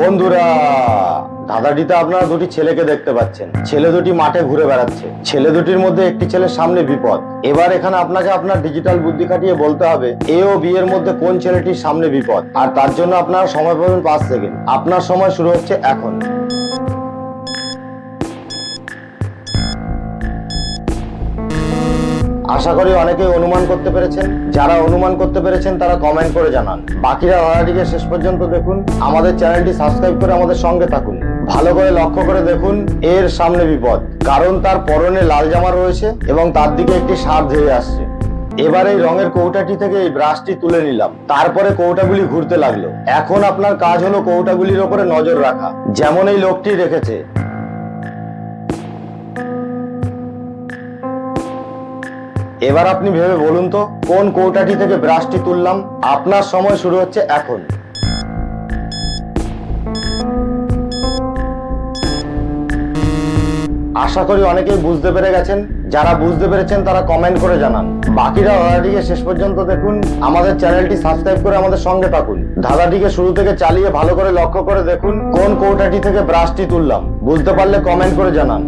বন্ধুরা দাদাটিতে আপনারা দুটি ছেলেকে দেখতে পাচ্ছেন। ছেলে দুটি মাঠে ঘুরে বেড়াচ্ছে। ছেলে দুটির মধ্যে একটি ছেলের সামনে বিপদ। এবার এখানে আপনাকে আপনার ডিজিটাল বুদ্ধি খাটিয়ে বলতে হবে, এ ও বি এর মধ্যে কোন ছেলেটির সামনে বিপদ? আর তার জন্য আপনারা সময় পাবেন পাঁচ সেকেন্ড। আপনার সময় শুরু হচ্ছে এখন। আশা করি অনেকেই অনুমান করতে পেরেছেন। যারা অনুমান করতে পেরেছেন, তারা কমেন্ট করে জানান। বাকিরা ধারাটিকে শেষ পর্যন্ত দেখুন। আমাদের চ্যানেলটি সাবস্ক্রাইব করে আমাদের সঙ্গে থাকুন। ভালো করে লক্ষ্য করে দেখুন, এর সামনে বিপদ। কারণ তার পরনে লাল জামা রয়েছে এবং তার দিকে একটি সাপ ধেয়ে আসছে। এবার এই রঙের কৌটাটি থেকে এই ব্রাশটি তুলে নিলাম। তারপরে কৌটাগুলি ঘুরতে লাগল। এখন আপনার কাজ হলো কৌটাগুলির ওপরে নজর রাখা। যেমন এই লোকটি রেখেছে। এবার আপনি ভেবে বলুন তো, কোন কৌটাটি থেকে ব্রাশটি তুললাম? আপনার সময় শুরু হচ্ছে এখন। আশা করি অনেকেই বুঝতে পেরে গেছেন। যারা বুঝতে পেরেছেন, তারা কমেন্ট করে জানান। বাকিরা ধাঁধাটিকে শেষ পর্যন্ত দেখুন। আমাদের চ্যানেলটি সাবস্ক্রাইব করে আমাদের সঙ্গে থাকুন। ধাঁধাটিকে শুরু থেকে চালিয়ে ভালো করে লক্ষ্য করে দেখুন কোন কৌটাটি থেকে ব্রাশটি তুললাম। বুঝতে পারলে কমেন্ট করে জানান।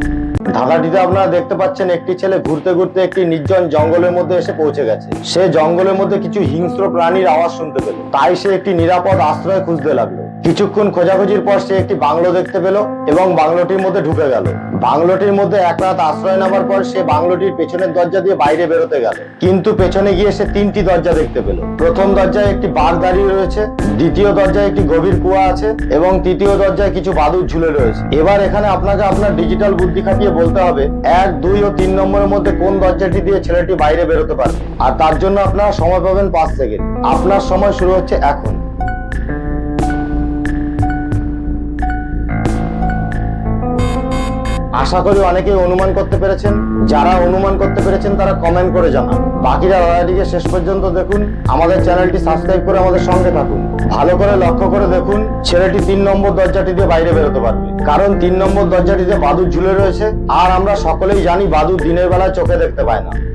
ধাঁধাটিতে আপনারা দেখতে পাচ্ছেন, একটি ছেলে ঘুরতে ঘুরতে একটি নির্জন জঙ্গলের মধ্যে এসে পৌঁছে গেছে। সে জঙ্গলের মধ্যে কিছু হিংস্র প্রাণীর আওয়াজ শুনতে পেল। তাই সে একটি নিরাপদ আশ্রয় খুঁজতে লাগল। কিছুক্ষণ খোঁজাখুঁজির পর সে একটি বাংলো দেখতে পেল এবং বাংলোটির মধ্যে ঢুকে গেল। বাংলোটির মধ্যে এক রাত আশ্রয় নেওয়ার পর সে বাংলোটির পেছনের দরজা দিয়ে বাইরে বেরোতে গেল। কিন্তু পেছনে গিয়ে সে তিনটি দরজা দেখতে পেল। প্রথম দরজায় একটি বাঘ দাঁড়িয়ে রয়েছে, দ্বিতীয় দরজায় একটি গভীর কুয়া আছে এবং তৃতীয় দরজায় কিছু বাদুর ঝুলে রয়েছে। এবার এখানে আপনাকে আপনার ডিজিটাল বুদ্ধি খাটিয়ে বলতে হবে, এক, দুই ও তিন নম্বরের মধ্যে কোন দরজাটি দিয়ে ছেলেটি বাইরে বেরোতে পারবে? আর তার জন্য আপনারা সময় পাবেন পাঁচ সেকেন্ড। আপনার সময় শুরু হচ্ছে এখন। আশা করি অনেকেই অনুমান করতে পেরেছেন। যারা অনুমান করতে পেরেছেন, তারা কমেন্ট করে জানান। বাকিরা লড়াইটিকে শেষ পর্যন্ত দেখুন। আমাদের চ্যানেলটি সাবস্ক্রাইব করে আমাদের সঙ্গে থাকুন। ভালো করে লক্ষ্য করে দেখুন, ছেলেটি তিন নম্বর দরজাটি দিয়ে বাইরে বেরোতে পারবে। কারণ তিন নম্বর দরজাটিতে বাদুর ঝুলে রয়েছে। আর আমরা সকলেই জানি বাদু দিনের বেলায় চোখে দেখতে পায় না।